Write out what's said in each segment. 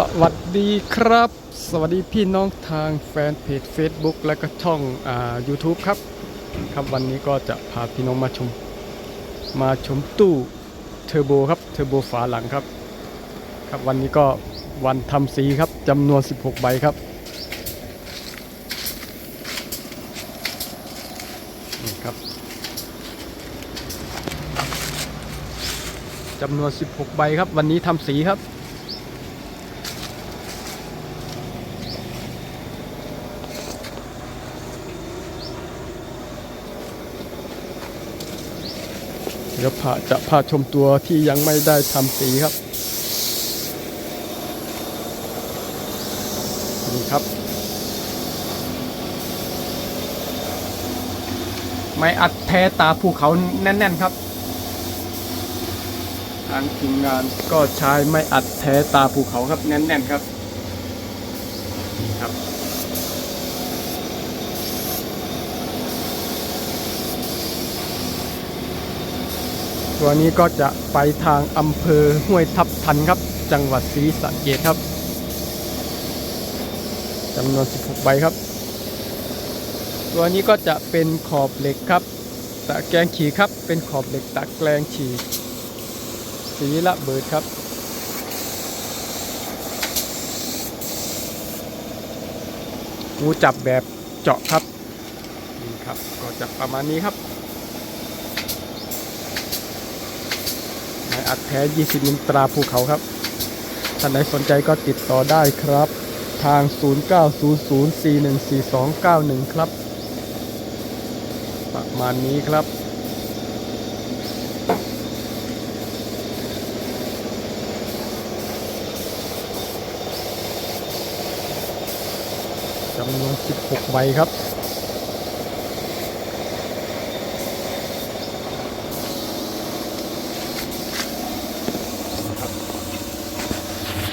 สวัสดีครับ สวัสดีพี่น้องทางแฟนเพจ Facebook และก็ช่องอ่า YouTube ครับ ครับวันนี้ก็จะพาพี่น้องมาชม มาชมตู้เทอร์โบครับเทอร์โบฝาหลังครับ ครับวันนี้ก็วันทำสีครับจำนวน 16 ใบครับนี่ครับจำนวน 16 ใบครับ วันนี้ทำสีครับ เดี๋ยวพาจะพาชมตัวที่ยังไม่ได้ทำสีครับนี่ครับ ไม่อัดแท้ตาภูเขาแน่น ๆ ครับ ทางทีมงานก็ใช้ไม่อัดแท้ตาภูเขาครับแน่น ๆ ครับนี่ครับ ตัวนี้ก็จะไปทางอำเภอห้วยทับทันครับ จังหวัดศรีสะเกษครับจำนวน 16 ใบครับ ตัวนี้ก็จะเป็นขอบเหล็กครับ ตะแกรงฉีกครับ เป็นขอบเหล็กตะแกรงฉีกสีละเบิดครับ งูจับแบบเจาะครับนี่ครับ ก็จะประมาณนี้ครับ ไม้ อัดแท้ 20 มิลตราภูเขาครับ ท่านใดสนใจก็ติดต่อได้ครับ ทาง 0900414291 ครับ ประมาณนี้ครับจำนวน 16 ใบครับ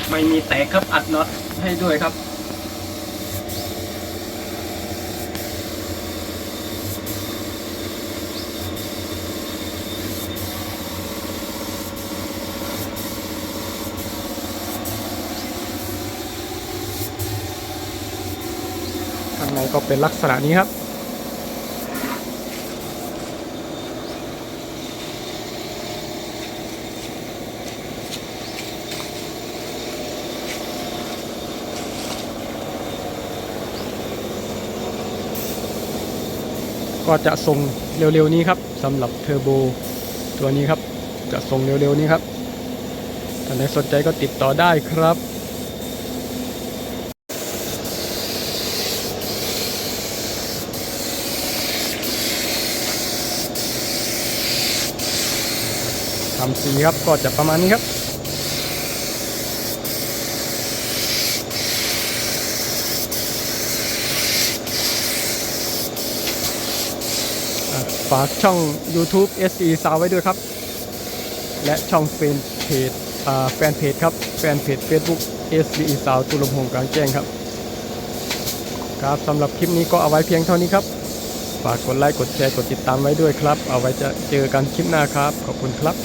ไม่มีแตกครับอัดน็อตให้ด้วยครับ ข้างในก็เป็นลักษณะนี้ครับ ก็จะส่งเร็วๆนี้ครับสำหรับเทอร์โบตัวนี้ครับ จะส่งเร็วๆนี้ครับท่านใดสนใจก็ติดต่อได้ครับทำสีครับก็จะประมาณนี้ครับ ฝากช่อง YouTube SE สาวไว้ด้วยครับ และช่องเฟนเพจแฟนเพจครับ แฟนเพจ Facebook SE สาวตุลมหงกลางแจ้งครับ ครับสำหรับคลิปนี้ก็เอาไว้เพียงเท่านี้ครับ ฝากกดไลค์ กดแชร์ กดติดตามไว้ด้วยครับ เอาไว้จะเจอกันคลิปหน้าครับ ขอบคุณครับ